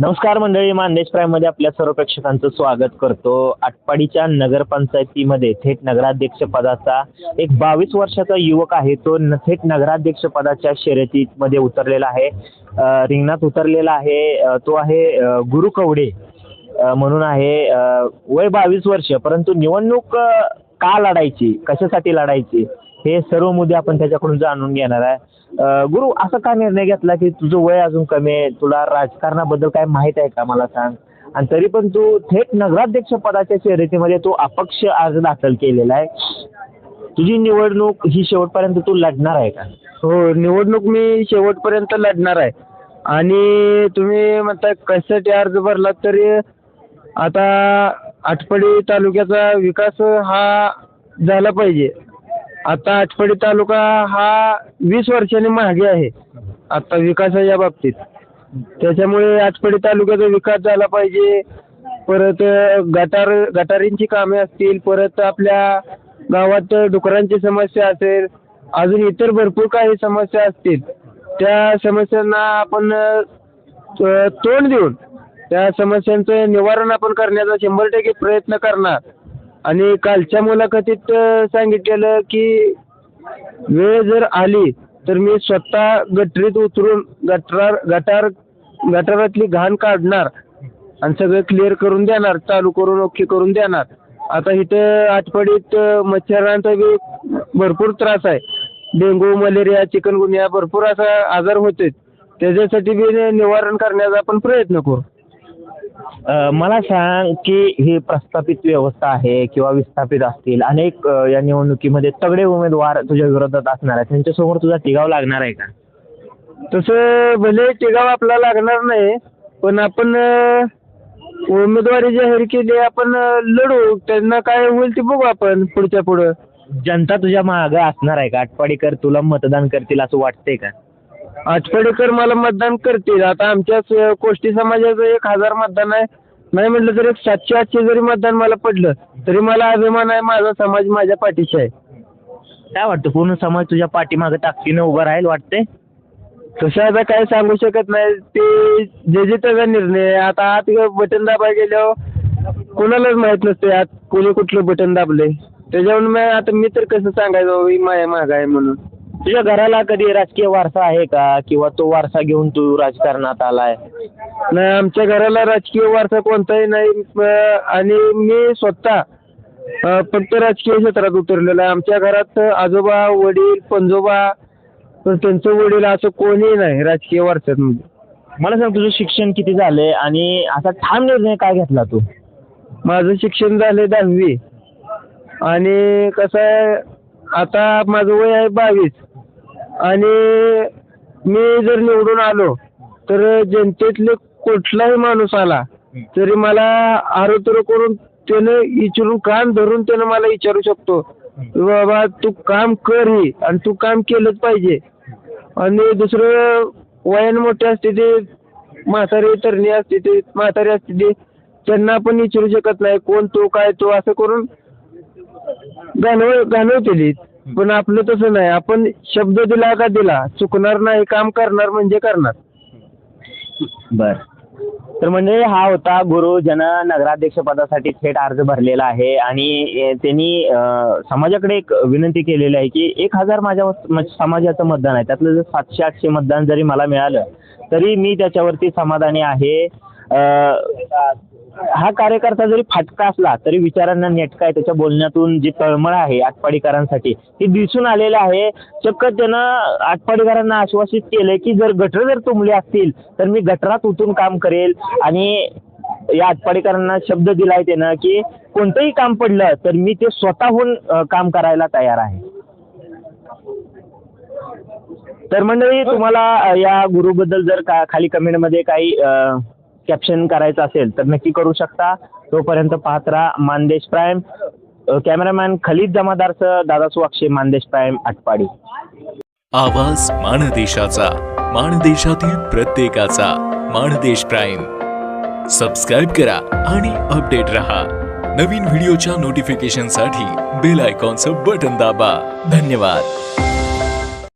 नमस्कार मंडळी मानदेश प्राईममध्ये आपल्या सर्व प्रेक्षकांचं स्वागत करतो. आटपाडीच्या नगरपंचायतीमध्ये थेट नगराध्यक्ष पदाचा एक बावीस वर्षाचा युवक आहे. तो न थेट नगराध्यक्ष पदाच्या शर्यतीमध्ये उतरलेला आहे. रिंगणात उतरलेला आहे. तो आहे गुरु कवडे म्हणून आहे. वय बावीस वर्ष परंतु निवडणूक का लढायची? कशासाठी लढायची? हे सर्व मुद्दे आपण त्याच्याकडून जाणून घेणार आहे. गुरु असा का निर्णय घेतला की तुझं वय अजून कमी आहे? तुला राजकारणाबद्दल काय माहीत आहे का? मला सांग. आणि तरी पण तू थेट नगराध्यक्ष पदाच्या शर्यतीमध्ये तू अपक्ष अर्ज दाखल केलेला आहे. तुझी निवडणूक ही शेवटपर्यंत तू लढणार आहे का? हो निवडणूक मी शेवटपर्यंत लढणार आहे. आणि तुम्ही म्हणता कशासाठी अर्ज भरला तरी आता आटपाडी तालुक्याचा विकास हा झाला पाहिजे. आता आटपाडी तालुका हा वीस वर्षांनी मागे आहे. आता विकासाच्या बाबतीत. त्याच्यामुळे आटपाडी तालुक्याचा विकास झाला पाहिजे. परत गटार गटारींची कामे असतील परत आपल्या गावात डुकरांची समस्या असेल अजून इतर भरपूर काही समस्या असतील त्या समस्यांना आपण तोंड देऊन त्या समस्यांचं निवारण आपण करण्याचा शंभर टक्के प्रयत्न करणार. आणि कालच्या मुलाखतीत सांगितलेलं की वेळ जर आली तर मी स्वतः गटरीत उतरून गटार गटार गटारातली घाण काढणार आणि सगळं क्लिअर करून देणार चालू करून ओके करून देणार. आता इथं आठवडीत मच्छरांचा बी भरपूर त्रास आहे. डेंगू मलेरिया चिकनगुनिया भरपूर असा आजार होते त्याच्यासाठी बी निवारण करण्याचा आपण प्रयत्न करू. अ, मला सांग की ही प्रस्थापित व्यवस्था आहे किंवा विस्थापित असतील अनेक अ, या निवडणुकीमध्ये तगडे उमेदवार तुझ्या विरोधात असणार आहेत. त्यांच्यासमोर तुझा टिकाव लागणार आहे का? तसं भले टिकाव आपला लागणार नाही पण आपण अ, उमेदवारी जाहीर केली आपण अ, लढू. त्यांना काय होईल ते बघू आपण पुढच्या पुढं. जनता तुझ्या मागं असणार आहे का? आटपाडीकर तुला मतदान करतील असं वाटतंय का? आठवडेकर मला मतदान करतील. आता आमच्या कोष्टी समाजाचं एक हजार मतदान आहे. नाही म्हटलं तर एक सातशे आठशे जरी मतदान मला पडलं तरी मला अभिमान आहे माझा समाज माझ्या पाठीशी आहे. काय वाटतं? पूर्ण समाज तुझ्या पाठीमागं ताकदीनं उभं राहील वाटतंय? तसं आता काय सांगू शकत नाही. ते जे जे त्याचा निर्णय आहे. आता आत बटन दाबाय गेल्यावर कोणालाच माहीत नसते आत कोणी कुठलं बटन दाबले त्याच्यावरून मी आता मी तर कसं सांगायचं बाबा, ही माया माग आहे म्हणून. तुझ्या घराला कधी राजकीय वारसा आहे का? किंवा तो वारसा घेऊन तू राजकारणात आलाय? नाही आमच्या घराला राजकीय वारसा कोणताही नाही. अं, आणि मी स्वतः अं, फक्त राजकीय क्षेत्रात उतरलेलो आहे. आमच्या घरात आजोबा वडील पंजोबा तर त्यांचं वडील असं कोणीही नाही राजकीय वारसात म्हणजे मला सांग तुझं शिक्षण किती झालंय? आणि असा ठाम निर्णय काय घेतला तू? माझं शिक्षण झालं दहावी. आणि कसं आहे आता माझं वय आहे बावीस. आणि मी जर निवडून आलो तर जनतेतले कुठलाही माणूस आला तरी मला आरोतर करून त्यानं विचारून कान धरून त्यानं मला विचारू शकतो बाबा तू काम कर ही आणि तू काम केलंच पाहिजे. आणि दुसरं वयाने मोठे असते ते म्हातारे तरणी असते ते म्हातारे असते ते त्यांना आपण विचारू शकत नाही कोण तो काय तो असं करून गाणव गाणवतेली पण आपलं तसं नाही. आपण शब्द दिला का दिला चुकणार नाही काम करणार म्हणजे करणार. बर. तर म्हणजे हा होता गुरु जन नगराध्यक्ष पदासाठी थेट अर्ज भरलेला आहे आणि त्यांनी समाजाकडे एक विनंती केलेली आहे की एक हजार माझ्या समाजाचं मतदान आहे. त्यातलं जर सातशे आठशे मतदान जरी मला मिळालं तरी मी त्याच्यावरती समाधानी आहे. हा कार्यकर्ता जरी फाटका असला तरी विचारांना नेटका आहे. त्याच्या बोलण्यातून जी तळमळ आहे आटपाडीकरांसाठी ती दिसून आलेलं आहे. चक्क त्यानं आटपाडीकरांना आश्वासित केलंय की जर गटर जर तुंबले असतील तर मी गटरात उतरून काम करेल. आणि या आटपाडीकरांना शब्द दिलाय त्यानं की कोणतंही काम पडलं तर मी ते स्वतःहून काम करायला तयार आहे. तर मंडळी तुम्हाला या गुरुबद्दल जर का खाली कमेंटमध्ये काही कॅप्शन करायचं असेल तर नक्की करू शकता. तोपर्यंत पाहत राहा मानदेश प्राईम कॅमेरामॅन खलीद जमादारसह दादा सुवाक्षे मानदेश प्राईम आटपाडी. आवाज माणदेशाचा माणदेशातील प्रत्येकाचा माणदेश प्राईम सबस्क्राईब करा आणि अपडेट रहा. नवीन व्हिडिओच्या नोटिफिकेशनसाठी बेल आयकॉनचं बटन दाबा. धन्यवाद.